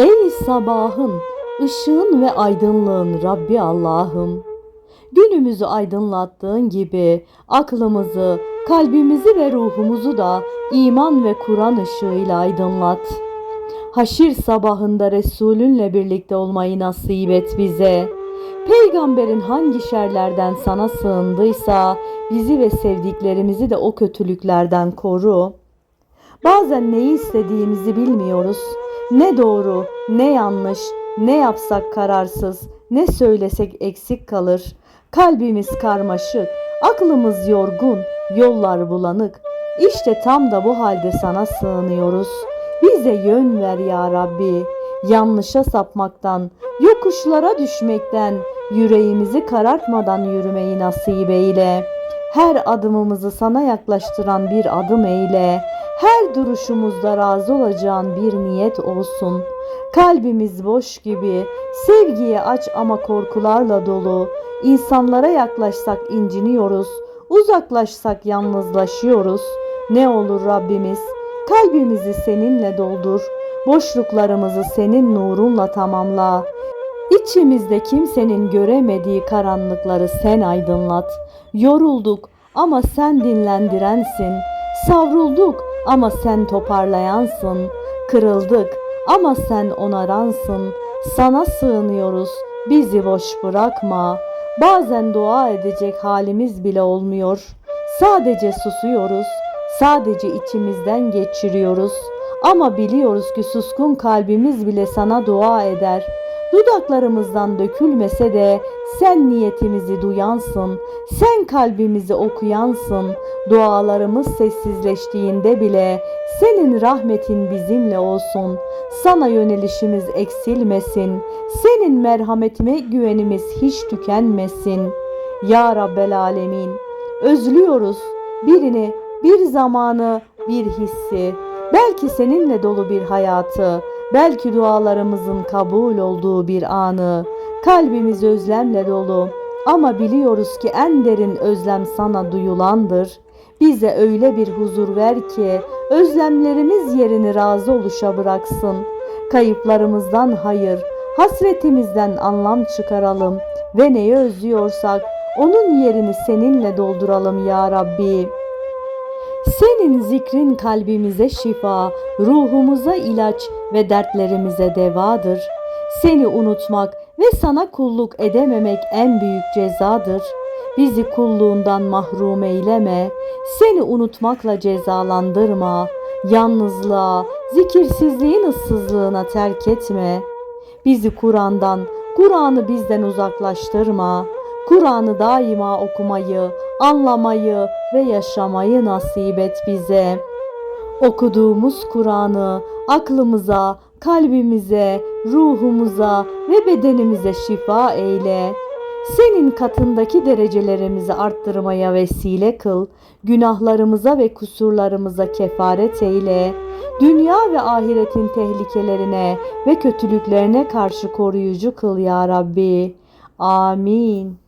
Ey sabahın, ışığın ve aydınlığın Rabbi Allah'ım. Günümüzü aydınlattığın gibi aklımızı, kalbimizi ve ruhumuzu da iman ve Kur'an ışığıyla aydınlat. Haşir sabahında Resulünle birlikte olmayı nasip et bize. Peygamberin hangi şerlerden sana sığındıysa bizi ve sevdiklerimizi de o kötülüklerden koru. Bazen neyi istediğimizi bilmiyoruz. Ne doğru, ne yanlış, ne yapsak kararsız, ne söylesek eksik kalır. Kalbimiz karmaşık, aklımız yorgun, yollar bulanık. İşte tam da bu halde sana sığınıyoruz. Bize yön ver ya Rabbi. Yanlışa sapmaktan, yokuşlara düşmekten, yüreğimizi karartmadan yürümeyi nasip eyle. Her adımımızı sana yaklaştıran bir adım eyle. Her duruşumuzda razı olacağın bir niyet olsun. Kalbimiz boş gibi, sevgiye aç ama korkularla dolu. İnsanlara yaklaşsak inciniyoruz, uzaklaşsak yalnızlaşıyoruz. Ne olur Rabbimiz, kalbimizi seninle doldur. Boşluklarımızı senin nurunla tamamla. İçimizde kimsenin göremediği karanlıkları sen aydınlat. Yorulduk ama sen dinlendirensin. Savrulduk ama sen toparlayansın. Kırıldık ama sen onaransın. Sana sığınıyoruz. Bizi boş bırakma. Bazen dua edecek halimiz bile olmuyor. Sadece susuyoruz. Sadece içimizden geçiriyoruz. Ama biliyoruz ki suskun kalbimiz bile sana dua eder. Dudaklarımızdan dökülmese de sen niyetimizi duyansın, sen kalbimizi okuyansın. Dualarımız sessizleştiğinde bile senin rahmetin bizimle olsun. Sana yönelişimiz eksilmesin. Senin merhametine güvenimiz hiç tükenmesin. Ya Rabbel Alemin, özlüyoruz birini, bir zamanı, bir hissi. Belki seninle dolu bir hayatı, belki dualarımızın kabul olduğu bir anı. Kalbimiz özlemle dolu ama biliyoruz ki en derin özlem sana duyulandır. Bize öyle bir huzur ver ki özlemlerimiz yerini razı oluşa bıraksın. Kayıplarımızdan hayır, hasretimizden anlam çıkaralım ve neyi özlüyorsak onun yerini seninle dolduralım ya Rabbi. Senin zikrin kalbimize şifa, ruhumuza ilaç ve dertlerimize devadır. Seni unutmak ve sana kulluk edememek en büyük cezadır. Bizi kulluğundan mahrum eyleme, seni unutmakla cezalandırma. Yalnızlığa, zikirsizliğin ıssızlığına terk etme. Bizi Kur'an'dan, Kur'an'ı bizden uzaklaştırma. Kur'an'ı daima okumayı, anlamayı ve yaşamayı nasip et bize. Okuduğumuz Kur'an'ı aklımıza, kalbimize, ruhumuza ve bedenimize şifa eyle. Senin katındaki derecelerimizi arttırmaya vesile kıl. Günahlarımıza ve kusurlarımıza kefaret eyle. Dünya ve ahiretin tehlikelerine ve kötülüklerine karşı koruyucu kıl ya Rabbi. Amin.